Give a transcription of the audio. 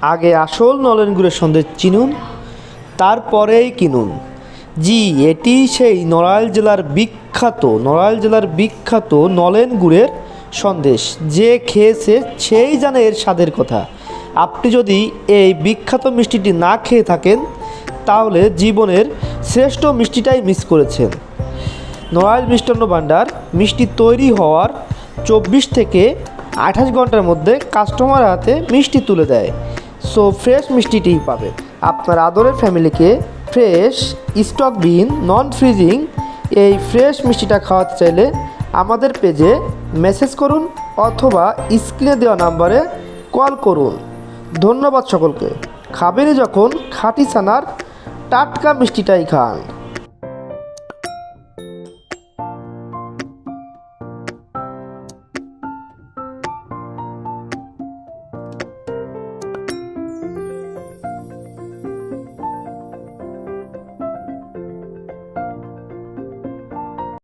আগে আসল নলেন গুড়ের সন্দেশ চিনুন, তারপরেই কিনুন। জি, এটি সেই নড়াইল জেলার বিখ্যাত, নড়াইল জেলার বিখ্যাত নলেন গুড়ের সন্দেশ। যে খেয়েছে সেই জানে এর স্বাদের কথা। আপনি যদি এই বিখ্যাত মিষ্টিটি না খেয়ে থাকেন, তাহলে জীবনের শ্রেষ্ঠ মিষ্টিটাই মিস করেছেন। নড়াইল মিষ্টান্ন ভাণ্ডার মিষ্টি তৈরি হওয়ার চব্বিশ থেকে আঠাশ ঘণ্টার মধ্যে কাস্টমার হাতে মিষ্টি তুলে দেয়। সো ফ্রেশ মিষ্টিটিই পাবে। আপনার আদরের ফ্যামিলিকে ফ্রেশ স্টক বিন নন ফ্রিজিং এই ফ্রেশ মিষ্টিটা খাওয়াতে চাইলে আমাদের পেজে মেসেজ করুন অথবা স্ক্রিনে দেওয়া নাম্বারে কল করুন। ধন্যবাদ সকলকে। খাবেনই যখন খাঁটি ছানার টাটকা মিষ্টিটাই খান।